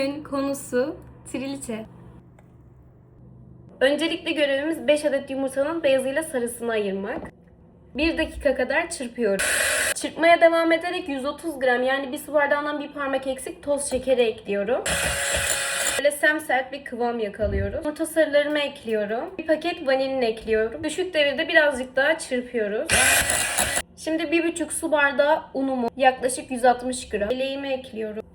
Bugün konusu triliçe. Öncelikle görevimiz 5 adet yumurtanın beyazıyla sarısını ayırmak. 1 dakika kadar çırpıyorum. Çırpmaya devam ederek 130 gram yani bir su bardağından bir parmak eksik toz şekeri ekliyorum. Böyle semsert bir kıvam yakalıyoruz. Yumurta sarılarımı ekliyorum. Bir paket vanilin ekliyorum. Düşük devirde birazcık daha çırpıyoruz. Şimdi bir buçuk su bardağı unumu yaklaşık 160 gram. Eleğimi ekliyorum.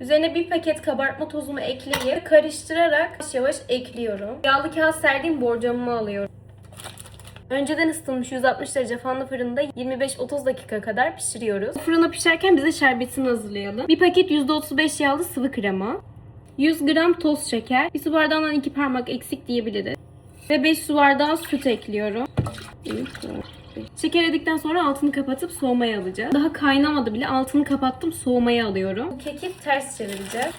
Üzerine bir paket kabartma tozumu ekleyip karıştırarak yavaş yavaş ekliyorum. Yağlı kağıt serdiğim borcamımı alıyorum. Önceden ısıtılmış 160 derece fanlı fırında 25-30 dakika kadar pişiriyoruz. Fırına pişerken bize şerbetini hazırlayalım. Bir paket %35 yağlı sıvı krema. 100 gram toz şeker. Bir su bardağından 2 parmak eksik diyebiliriz. Ve 5 su bardağı süt ekliyorum. Şeker eridikten sonra altını kapatıp soğumaya alacağız. Daha kaynamadı bile altını kapattım soğumaya alıyorum. Keki ters çevireceğiz.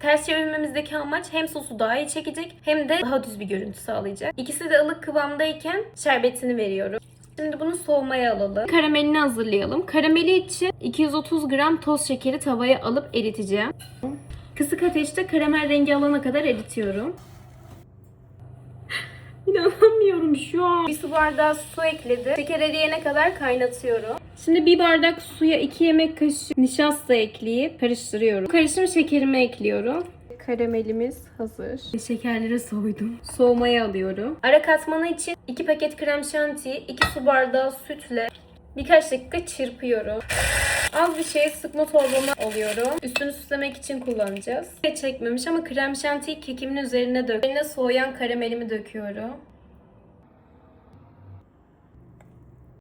Ters çevirmemizdeki amaç hem sosu daha iyi çekecek hem de daha düz bir görüntü sağlayacak. İkisi de ılık kıvamdayken şerbetini veriyorum. Şimdi bunu soğumaya alalım. Karamelini hazırlayalım. Karameli için 230 gram toz şekeri tavaya alıp eriteceğim. Kısık ateşte karamel rengi alana kadar eritiyorum. İnanamıyorum şu an. Bir su bardağı su ekledim. Şeker eriyene kadar kaynatıyorum. Şimdi bir bardak suya 2 yemek kaşığı nişasta ekleyip karıştırıyorum. Karışım şekerimi ekliyorum. Karamelimiz hazır. Şekerleri soydum. Soğumaya alıyorum. Ara katmanı için 2 paket krem şantiyi 2 su bardağı sütle birkaç dakika çırpıyorum. Az bir şey sıkma torbama alıyorum. Üstünü süslemek için kullanacağız. Çekmemiş ama krem şantiyi kekimin üzerine dök. Üzerine soğuyan karamelimi döküyorum.